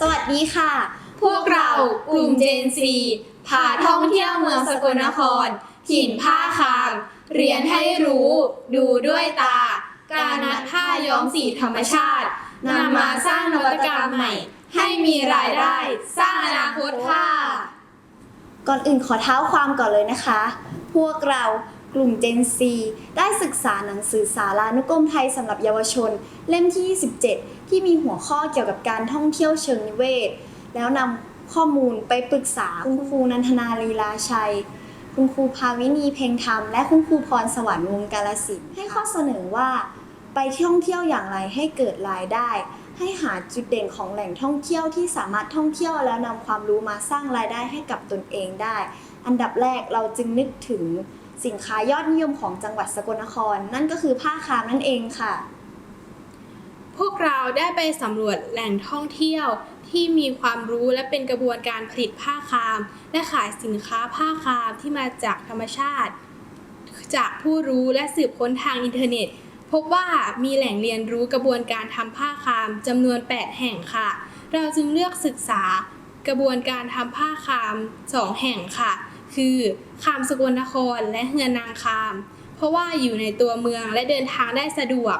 สวัสดีค่ะ พวกเรากลุ่มเจนซีพาท่องเที่ยวเมืองสกลนคร ถิ่นผ้าคาม เรียนให้รู้ ดูด้วยตา การมัดผ้าย้อมสีธรรมชาตินำมาสร้างนวัตกรรมใหม่ ให้มีรายได้ สร้างอนาคตค่ะก่อนอื่นขอเท้าความก่อนเลยนะคะ พวกเรากลุ่ม Gen Z ได้ศึกษาหนังสือสารานุกรมไทยสำหรับเยาวชน เล่มที่ 27 ที่มีหัวข้อเกี่ยวกับการท่องเที่ยวเชิงนิเวศ แล้วนำข้อมูลไปปรึกษาคุณครูนันทนาลีลาชัย คุณครูภาวินีเพ็งธรรม และคุณครูพรสวรรค์วงกาลสินธุ์ให้ข้อเสนอว่า ไปท่องเที่ยวอย่างไรให้เกิดรายได้ ให้หาจุดเด่นของแหล่งท่องเที่ยวที่สามารถท่องเที่ยวแล้วนำความรู้มาสร้างรายได้ให้กับตนเองได้ อันดับแรกเราจึงนึกถึงสินค้ายอดนิยมของจังหวัดสกลนคร นั่นก็คือผ้าคามนั่นเองค่ะ พวกเราได้ไปสำรวจแหล่งท่องเที่ยวที่มีความรู้และเป็นกระบวนการผลิตผ้าคาม และขายสินค้าผ้าคามที่มาจากธรรมชาติ จากผู้รู้และสืบค้นทางอินเทอร์เน็ต พบว่ามีแหล่งเรียนรู้กระบวนการทำผ้าคามจำนวน 8 แห่งค่ะ เราจึงเลือกศึกษากระบวนการทำผ้าคาม 2 แห่งค่ะ คือคามสกลนครและเฮือนนางคาม เพราะว่าอยู่ในตัวเมืองและเดินทางได้สะดวก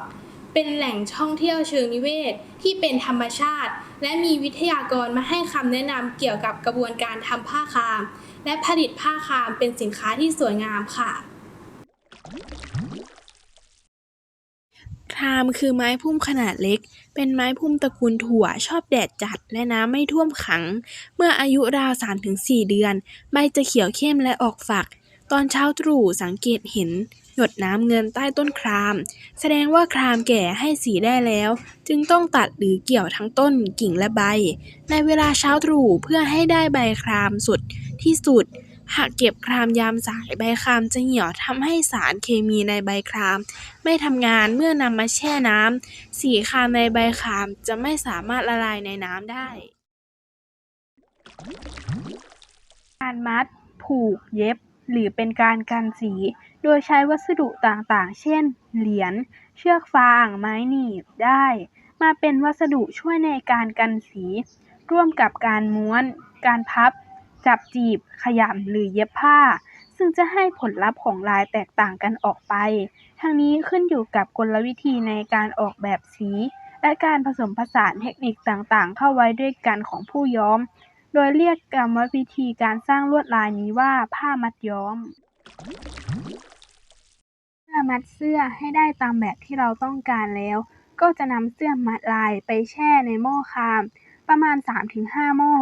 เป็นแหล่งท่องเที่ยวเชิงนิเวศ ที่เป็นธรรมชาติ และมีวิทยากรมาให้คำแนะนำเกี่ยวกับกระบวนการทำผ้าคาม และผลิตผ้าคามเป็นสินค้าที่สวยงามค่ะครามคือไม้พุ่มขนาดเล็ก เป็นไม้พุ่มตระกูลถั่วชอบแดดจัดและน้ำไม่ท่วมขัง เมื่ออายุราว 3-4 เดือน ใบจะเขียวเข้มและออกฝัก ตอนเช้าตรู่สังเกตเห็น หยดน้ำเงินใต้ต้นคราม แสดงว่าครามแก่ให้สีได้แล้ว จึงต้องตัดหรือเกี่ยวทั้งต้นกิ่งและใบ ในเวลาเช้าตรู่เพื่อให้ได้ใบครามสุดที่สุด หากเก็บครามยามสายใบครามจะเหี่ยวทำให้สารเคมีในใบคราม ไม่ทำงานเมื่อนำมาแช่น้ำสีครามในใบครามจะไม่สามารถละลายในน้ำได้ การมัด ผูกเย็บ หรือเป็นการกันสี โดยใช้วัสดุต่างๆ เช่น เหรียญ เชือกฟาง ไม้หนีบ ได้ มาเป็นวัสดุช่วยในการกันสี ร่วมกับการม้วน การพับ จับจีบ ขยำหรือเย็บผ้า ซึ่งจะให้ผลลัพธ์ของลายแตกต่างกันออกไป ทั้งนี้ขึ้นอยู่กับกลวิธีในการออกแบบสี และการผสมผสานเทคนิคต่างๆ เข้าไว้ด้วยกันของผู้ย้อม โดยเรียกกรรมวิธีการสร้างลวดลายนี้ว่าผ้ามัดย้อมเมื่อ มัดเสื้อให้ได้ตามแบบที่เราต้องการแล้ว ก็จะนำเสื้อมัดลายไปแช่ในหม้อคาม ประมาณ 3-5 หม้อ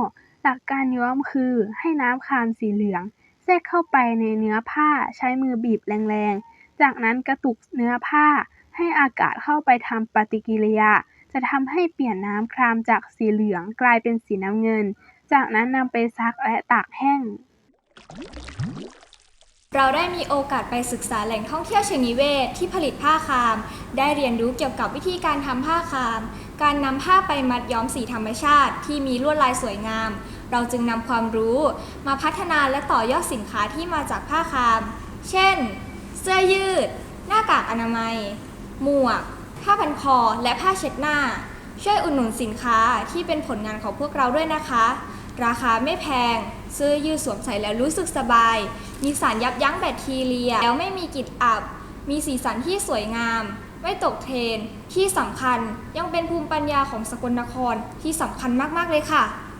หลักการย้อมคือให้น้ำคามสีเหลืองแทรกเข้าไปในเนื้อผ้าใช้มือบีบแรงๆ จากนั้นกระตุกเนื้อผ้าให้อากาศเข้าไปทำปฏิกิริยา จะทำให้เปลี่ยนน้ำครามจากสีเหลืองกลายเป็นสีน้ำเงิน จากนั้นนำไปซักและตากแห้ง เราได้มีโอกาสไปศึกษาแหล่งท่องเที่ยวเชิงนิเวศที่ผลิตผ้าคาม ได้เรียนรู้เกี่ยวกับวิธีการทำผ้าคาม การนำผ้าไปมัดย้อมสีธรรมชาติ ที่มีลวดลายสวยงาม เราจึงนำความรู้ มาพัฒนาและต่อยอดสินค้าที่มาจากผ้าคาม เช่น เสื้อยืด หน้ากากอนามัย หมวก ผ้าพันคอ และผ้าเช็ดหน้า ช่วยอุดหนุนสินค้าที่เป็นผลงานของพวกเราด้วยนะคะ ราคาไม่แพงเสื้อยืดสวมใส่แล้วรู้สึกสบาย มีสารยับยั้งแบคทีเรีย แล้วไม่มีกลิ่นอับ มีสีสันที่สวยงาม ไม่ตกเทรนที่สำคัญยังเป็นภูมิปัญญาของสกลนครที่สำคัญมาก ๆ เลยค่ะ